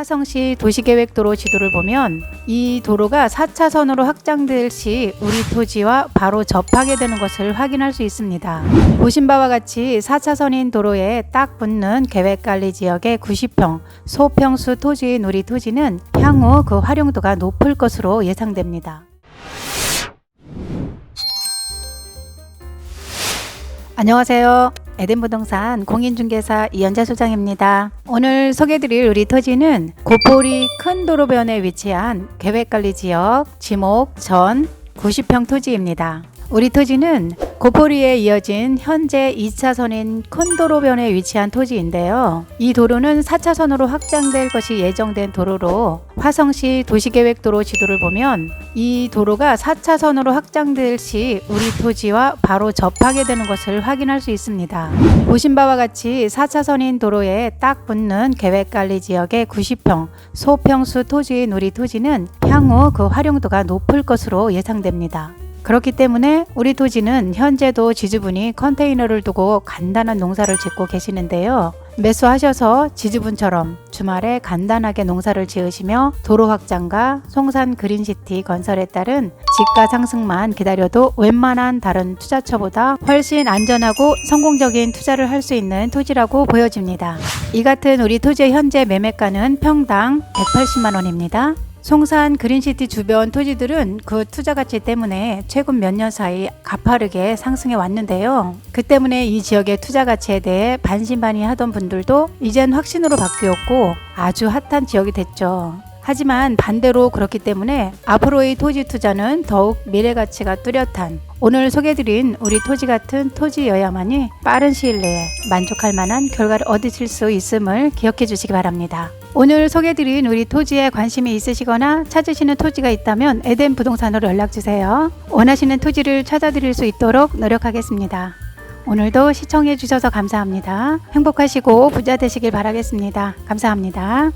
화성시 도시계획도로 지도를 보면 이 도로가 4차선으로 확장될 시 우리 토지와 바로 접하게 되는 것을 확인할 수 있습니다. 보신 바와 같이 4차선인 도로에 딱 붙는 계획관리 지역의 90평 소평수 토지인 우리 토지는 향후 그 활용도가 높을 것으로 예상됩니다. 안녕하세요. 에덴부동산 공인중개사 이연자 소장입니다. 오늘 소개드릴 우리 토지는 고포리 큰 도로변에 위치한 계획관리지역 지목 전 90평 토지입니다. 우리 토지는 고포리에 이어진 현재 2차선인 큰 도로변에 위치한 토지인데요. 이 도로는 4차선으로 확장될 것이 예정된 도로로 화성시 도시계획도로 지도를 보면 이 도로가 4차선으로 확장될 시 우리 토지와 바로 접하게 되는 것을 확인할 수 있습니다. 보신 바와 같이 4차선인 도로에 딱 붙는 계획관리 지역의 90평 소평수 토지인 우리 토지는 향후 그 활용도가 높을 것으로 예상됩니다. 그렇기 때문에 우리 토지는 현재도 지주분이 컨테이너를 두고 간단한 농사를 짓고 계시는데요. 매수하셔서 지주분처럼 주말에 간단하게 농사를 지으시며 도로 확장과 송산 그린시티 건설에 따른 집가 상승만 기다려도 웬만한 다른 투자처보다 훨씬 안전하고 성공적인 투자를 할 수 있는 토지라고 보여집니다. 이 같은 우리 토지의 현재 매매가는 평당 180만 원입니다. 송산 그린시티 주변 토지들은 그 투자 가치 때문에 최근 몇 년 사이 가파르게 상승해 왔는데요. 그 때문에 이 지역의 투자 가치에 대해 반신반의하던 분들도 이젠 확신으로 바뀌었고 아주 핫한 지역이 됐죠. 하지만 반대로 그렇기 때문에 앞으로의 토지 투자는 더욱 미래 가치가 뚜렷한 오늘 소개드린 우리 토지 같은 토지여야만이 빠른 시일 내에 만족할 만한 결과를 얻으실 수 있음을 기억해 주시기 바랍니다. 오늘 소개드린 우리 토지에 관심이 있으시거나 찾으시는 토지가 있다면 에덴 부동산으로 연락 주세요. 원하시는 토지를 찾아드릴 수 있도록 노력하겠습니다. 오늘도 시청해 주셔서 감사합니다. 행복하시고 부자 되시길 바라겠습니다. 감사합니다.